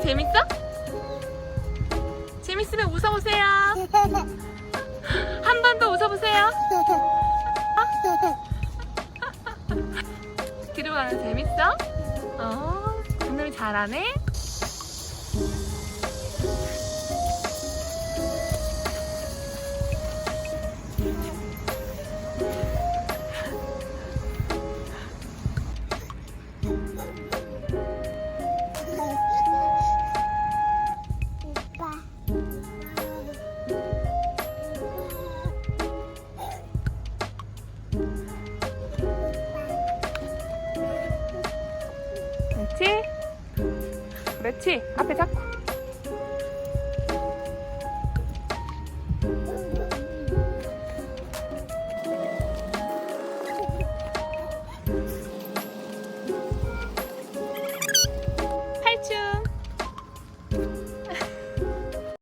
혜진이 재밌어? 재밌으면 웃어보세요. 한 번 더 웃어보세요. 뒤로 가는 재밌어? 어, 오늘 잘하네. 그렇지? 그렇지. 앞에 잡고.